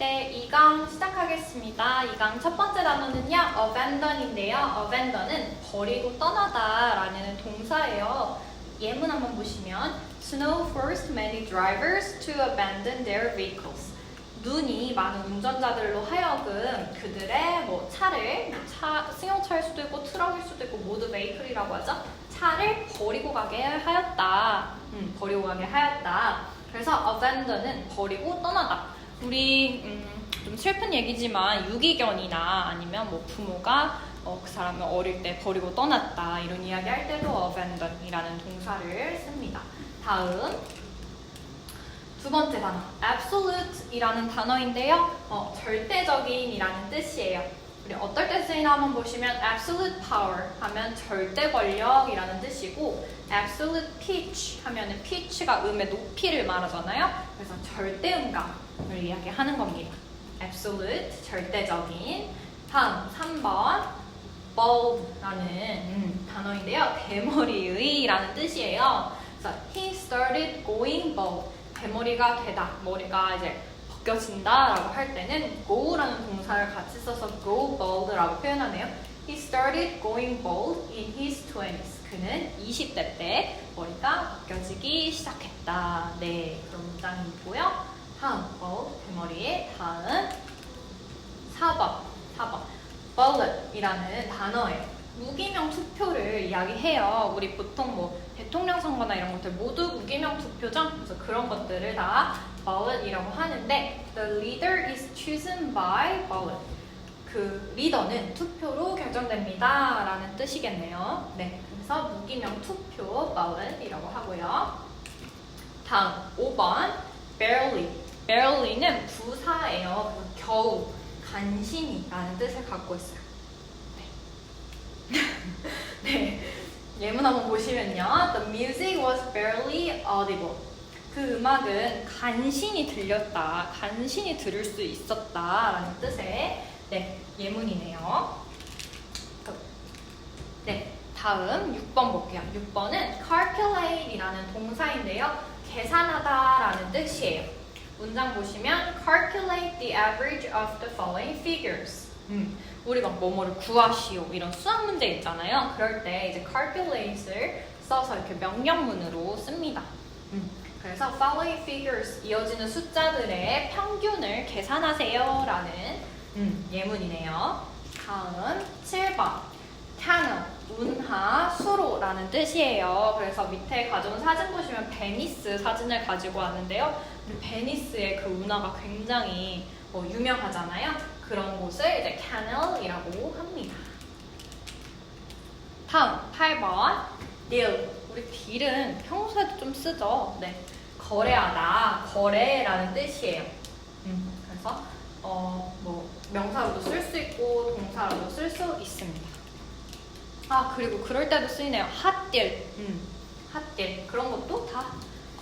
네, 2강 시작하겠습니다. 2강 첫 번째 단어는요, abandon인데요. abandon은 버리고 떠나다라는 동사예요. 예문 한번 보시면 Snow forced many drivers to abandon their vehicles. 눈이 많은 운전자들로 하여금 그들의 뭐 차를 차 승용차일 수도 있고 트럭일 수도 있고 모두 베이클이라고 하죠. 차를 버리고 가게 하였다. 음, 버리고 가게 하였다. 그래서 abandon은 버리고 떠나다. 우리 음, 좀 슬픈 얘기지만 유기견이나 아니면 뭐 부모가 어, 그 사람을 어릴 때 버리고 떠났다 이런 이야기 할 때도 abandon이라는 동사를 씁니다. 다음 두 번째 단어 absolute이라는 단어인데요. 어, 절대적인이라는 뜻이에요. 우리 어떨 때 쓰이나 한번 보시면 absolute power 하면 절대 권력이라는 뜻이고 absolute pitch 하면은 pitch가 음의 높이를 말하잖아요. 그래서 절대 음감을 이야기하는 겁니다. absolute 절대적인 다음 3번 bald라는 음, 단어인데요. 대머리의라는 뜻이에요. 그래서 he started going bald. 대머리가 되다. 머리가 이제 벗겨진다라고 할 때는 go라는 동사를 같이 써서 go bald라고 표현하네요. He started going bald in his 20s. 그는 20대 때 머리가 벗겨지기 시작했다. 네, 그런 문장이 있고요. 다음 bald 대머리의 다음 4번 4번 bullet이라는 단어예요. 무기명 투표를 이야기해요. 우리 보통 뭐 대통령 선거나 이런 것들 모두 무기명 투표죠. 그래서 그런 것들을 다 ballot이라고 하는데 the leader is chosen by ballot. 그 리더는 투표로 결정됩니다 라는 뜻이겠네요. 네, 그래서 무기명 투표 ballot이라고 하고요. 다음 5번 barely. barely는 부사예요. 그래서 겨우, 간신히 라는 뜻을 갖고 있어요. 네. 예문 한번 보시면요. The music was barely audible. 그 음악은 간신히 들렸다. 간신히 들을 수 있었다라는 뜻의 네, 예문이네요. 네. 다음 6번 볼게요. 6번은 calculate이라는 동사인데요. 계산하다라는 뜻이에요. 문장 보시면 calculate the average of the following figures. 음, 우리 막 뭐뭐를 구하시오 이런 수학 문제 있잖아요. 그럴 때 이제 calculate를 써서 이렇게 명령문으로 씁니다. 음, 그래서 following figures 이어지는 숫자들의 평균을 계산하세요 라는 음, 예문이네요. 다음 7번 탕은 운하 수로라는 뜻이에요. 그래서 밑에 가져온 사진 보시면 베니스 사진을 가지고 왔는데요. 베니스의 그 운하가 굉장히 뭐 유명하잖아요. 그런 곳을 이제 canal이라고 합니다. 다음 8번 deal. 우리 딜은 평소에도 좀 쓰죠. 네, 거래하다, 거래라는 뜻이에요. 음, 그래서 어, 뭐 명사로도 쓸 수 있고 동사로도 쓸 수 있습니다. 아 그리고 그럴 때도 쓰이네요. 핫딜, 음, 핫딜 그런 것도 다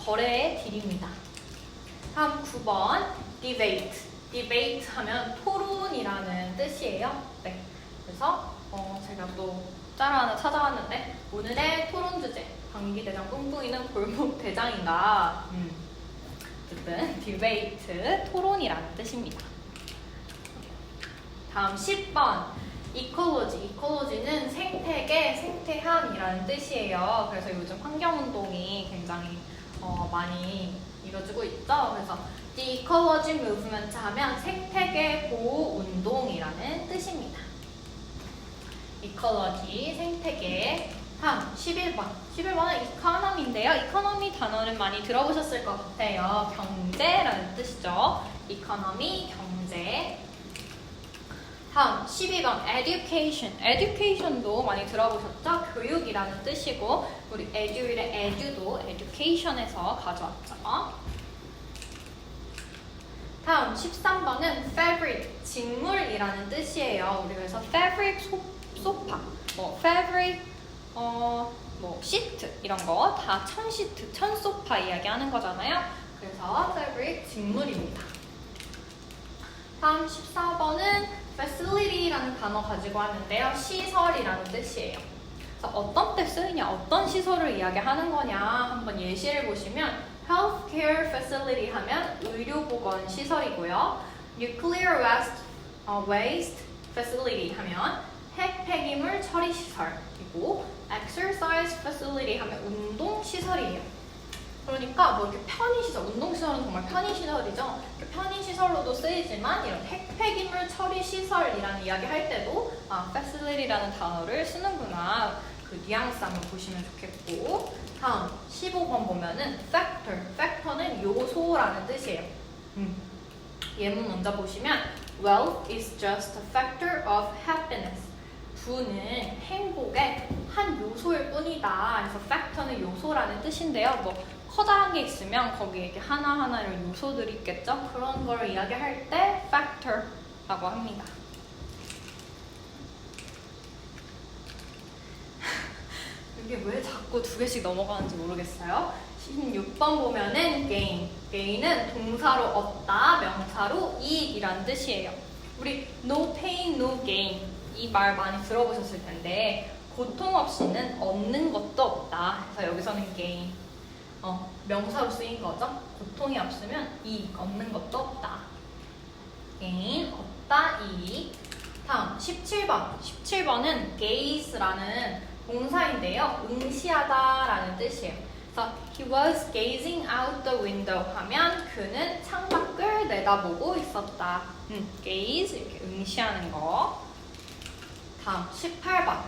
거래의 딜입니다. 다음 9번 debate. debate 하면 토론이라는 뜻이에요. 네. 그래서 어, 제가 또 짤 하나 찾아왔는데 오늘의 토론 주제 방기대장 뿡뿡이는 골목 대장인가? 음. 어쨌든 debate 토론이라는 뜻입니다. 다음 10번 이콜로지. 이콜로지는 생태계, 생태함이라는 뜻이에요. 그래서 요즘 환경운동이 굉장히 어, 많이 이루어지고 있죠. 그래서 The Ecology Movement 하면 생태계 보호 운동이라는 뜻입니다. 이컬러지, 생태계. 다음 11번. 11번은 이코노미인데요. 이코노미 단어는 많이 들어보셨을 것 같아요. 경제라는 뜻이죠. 이코노미, 경제. 다음 12번 education. education도 많이 들어보셨죠? 교육이라는 뜻이고 우리 edu일의 edu도 education에서 가져왔죠. 다음 13번은 fabric, 직물이라는 뜻이에요. 우리 그래서 fabric 소, 소파, 뭐 fabric 어, 뭐 시트 이런 거 다 천 시트, 천 소파 이야기하는 거잖아요. 그래서 fabric 직물입니다. 다음 14번은 facility라는 단어 가지고 왔는데요. 시설이라는 뜻이에요. 그래서 어떤 때 쓰이냐, 어떤 시설을 이야기하는 거냐 한번 예시를 보시면 healthcare facility 하면 의료보건 시설이고요. nuclear waste, 어, waste facility 하면 핵 폐기물 처리 시설이고 exercise facility 하면 운동 시설이에요. 그러니까 뭐 이렇게 편의 시설, 운동 시설은 정말 편의 시설이죠. 이렇게 편의 시설로도 쓰이지만 이런 핵 폐기물 처리 시설이라는 이야기 할 때도 아, facility라는 단어를 쓰는구나. 그 뉘앙스 한번 보시면 좋겠고 다음 15번 보면은 factor, factor는 요소라는 뜻이에요. 음. 예문 먼저 보시면 wealth is just a factor of happiness. 부는 행복의 한 요소일 뿐이다. 그래서 factor는 요소라는 뜻인데요. 뭐 커다란 게 있으면 거기에 이렇게 하나하나 이런 요소들이 있겠죠? 그런 걸 이야기할 때 factor라고 합니다. 이게 왜 자꾸 두 개씩 넘어가는지 모르겠어요. 16번 보면은 gain. gain은 동사로 얻다, 명사로 이익이란 뜻이에요. 우리 no pain, no gain 이 말 많이 들어보셨을 텐데 고통 없이는 얻는 것도 없다. 그래서 여기서는 gain. 어, 명사로 쓰인 거죠. 고통이 없으면 이익 얻는 것도 없다. gain 얻다 이익. 다음 17번. 17번은 gaze라는 동사인데요. 응시하다라는 뜻이에요. 그래서 he was gazing out the window 하면 그는 창밖을 내다보고 있었다. 음, gaze 이렇게 응시하는 거. 다음 18번.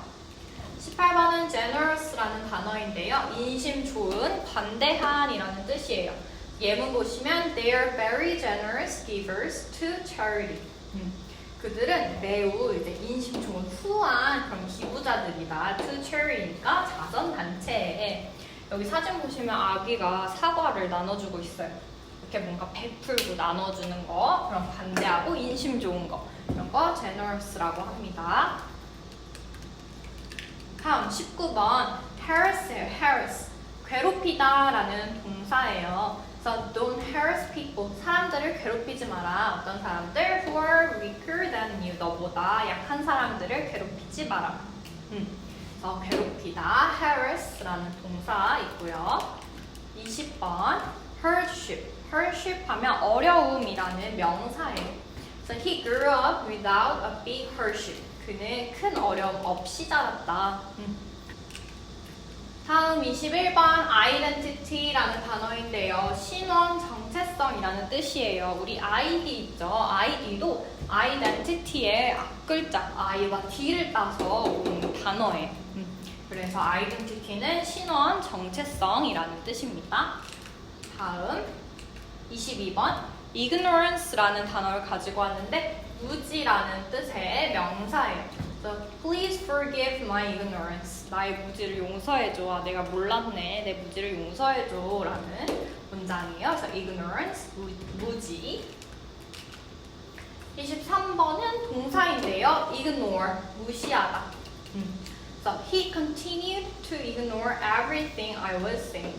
18번은 generous라는 단어인데요. 인심 좋은, 관대한이라는 뜻이에요. 예문 보시면 they are very generous givers to charity. 음, 그들은 매우 이제 인심 좋은 후한 그런 기부자들이다. to charity니까 자선 단체에 여기 사진 보시면 아기가 사과를 나눠주고 있어요. 이렇게 뭔가 베풀고 나눠주는 거, 그런 관대하고 인심 좋은 거 이런 거 generous라고 합니다. 다음 19번 harass예요. harass 괴롭히다 라는 동사예요. 그래서 don't harass people 사람들을 괴롭히지 마라. 어떤 사람들 who are weaker than you 너보다 약한 사람들을 괴롭히지 마라. 음. 그래서 괴롭히다 harass라는 동사 있고요. 20번 hardship hardship 하면 어려움이라는 명사예요. 그래서 he grew up without a big hardship. 그는 큰 어려움 없이 자랐다. 음. 다음 21번 identity라는 단어인데요. 신원 정체성이라는 뜻이에요. 우리 ID 있죠? ID도 identity의 앞글자 I와 D를 따서 온 단어예요. 음. 그래서 identity는 신원 정체성이라는 뜻입니다. 다음 22번 ignorance라는 단어를 가지고 왔는데 무지라는 뜻의 명사예요. 그래서 please forgive my ignorance. 나의 무지를 용서해줘. 아, 내가 몰랐네. 내 무지를 용서해줘 라는 문장이에요. 그래서 ignorance 무, 무지. 23번은 동사인데요. ignore 무시하다. 음. 그래서 he continued to ignore everything I was saying.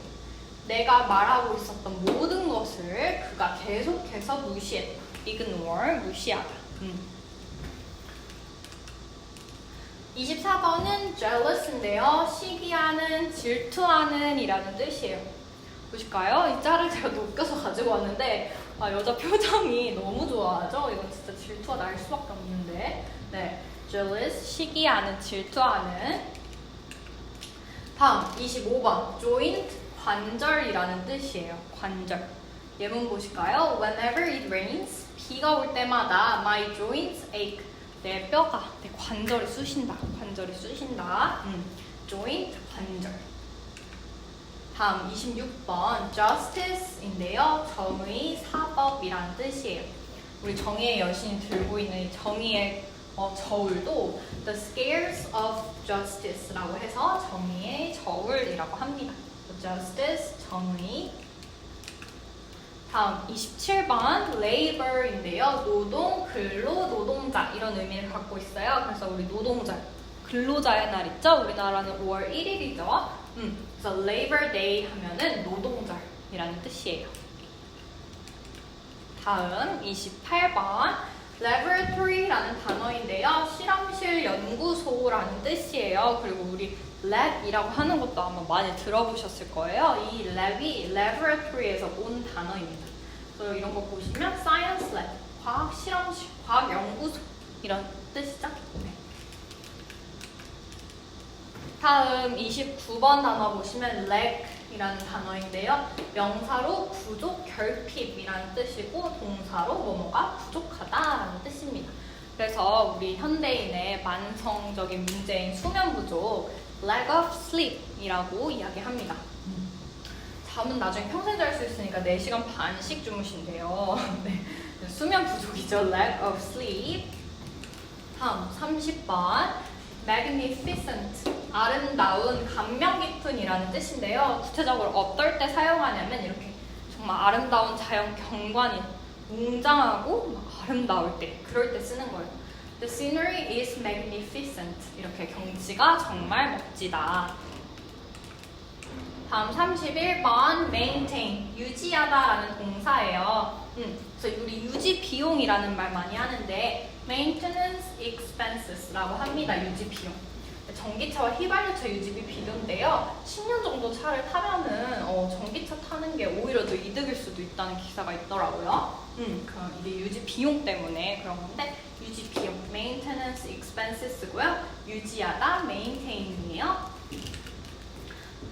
내가 말하고 있었던 모든 것을 그가 계속해서 무시했다. ignore 무시하다. 음. 24번은 jealous인데요. 시기하는, 질투하는 이라는 뜻이에요. 보실까요? 이 짤을 제가 녹여서 가지고 왔는데 아, 여자 표정이 너무 좋아하죠? 이건 진짜 질투가 날 수밖에 없는데 네, jealous, 시기하는, 질투하는 다음 25번 joint, 관절이라는 뜻이에요. 관절 예문 보실까요? Whenever it rains 비가 올 때마다 my joints ache. 내 뼈가, 내 관절이 쑤신다. 관절이 쑤신다. 음, joint, 관절. 다음 26번 justice인데요. 정의, 사법이라는 뜻이에요. 우리 정의의 여신이 들고 있는 이 정의의 어, 저울도 the scales of justice라고 해서 정의의 저울이라고 합니다. justice, 정의. 다음 27번 labor인데요. 노동, 근로, 노동자 이런 의미를 갖고 있어요. 그래서 우리 노동자, 근로자의 날 있죠? 우리나라는 5월 1일이죠. 음, 그래서 Labor Day 하면은 노동절이라는 뜻이에요. 다음 28번 laboratory라는. 실험실 연구소라는 뜻이에요. 그리고 우리 lab이라고 하는 것도 아마 많이 들어보셨을 거예요. 이 lab이 laboratory에서 온 단어입니다. 그래서 이런 거 보시면 science lab, 과학 실험실, 과학 연구소 이런 뜻이죠. 네. 다음 29번 단어 보시면 lack이라는 단어인데요. 명사로 부족, 결핍이라는 뜻이고 동사로 뭐뭐가 부족하다라는 뜻입니다. 그래서 우리 현대인의 만성적인 문제인 수면 부족, lack of sleep이라고 이야기합니다. 잠은 나중에 평생 잘 수 있으니까 4시간 반씩 주무신대요. 네. 수면 부족이죠. lack of sleep. 다음 30번. magnificent. 아름다운, 감명 깊은이라는 뜻인데요. 구체적으로 어떨 때 사용하냐면 이렇게 정말 아름다운 자연 경관이 웅장하고 막 아름다울 때, 그럴 때 쓰는 거예요. The scenery is magnificent. 이렇게 경치가 정말 멋지다. 다음 31번 maintain 유지하다라는 동사예요. 음, 그래서 우리 유지 비용이라는 말 많이 하는데 maintenance expenses라고 합니다. 유지 비용. 전기차와 휘발유차 유지비 비교인데요. 10년 정도 차를 타면은 어, 전기차 타는 게 오히려 더 이득일 수도 있다는 기사가 있더라고요. 음, 그럼 이게 유지 비용 때문에 그런 건데 유지 비용 maintenance expenses고요. 유지하다 maintain이에요.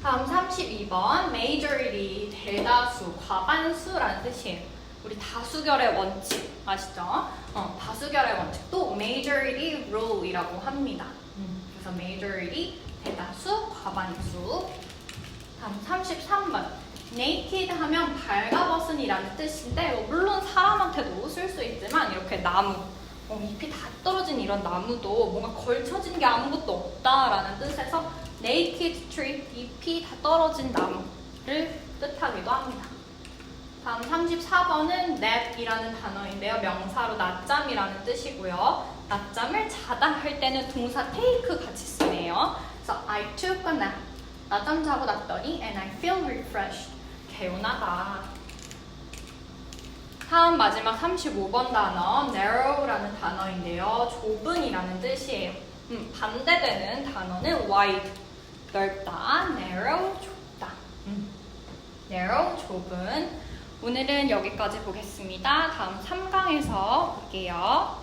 다음 32번 majority 대다수 과반수라는 뜻이에요. 우리 다수결의 원칙 아시죠? 어, 다수결의 원칙도 majority rule이라고 합니다. 음, 그래서 majority 대다수 과반수. 다음 33번 naked 하면 발가벗은이라는 뜻인데 뭐 물론 사람한테도 쓸 수 있지만 이렇게 나무 어, 잎이 다 떨어진 이런 나무도 뭔가 걸쳐진 게 아무것도 없다라는 뜻에서 naked tree 잎이 다 떨어진 나무를 뜻하기도 합니다. 다음 34번은 nap이라는 단어인데요. 명사로 낮잠이라는 뜻이고요. 낮잠을 자다 할 때는 동사 take 같이 쓰네요. 그래서 I took a nap. 낮잠 자고 났더니 and I feel refreshed. 개운하다. 다음 마지막 35번 단어 narrow라는 단어인데요. 좁은이라는 뜻이에요. 음, 반대되는 단어는 wide, 넓다, narrow, 좁다. 음, narrow, 좁은. 오늘은 여기까지 보겠습니다. 다음 3강에서 볼게요.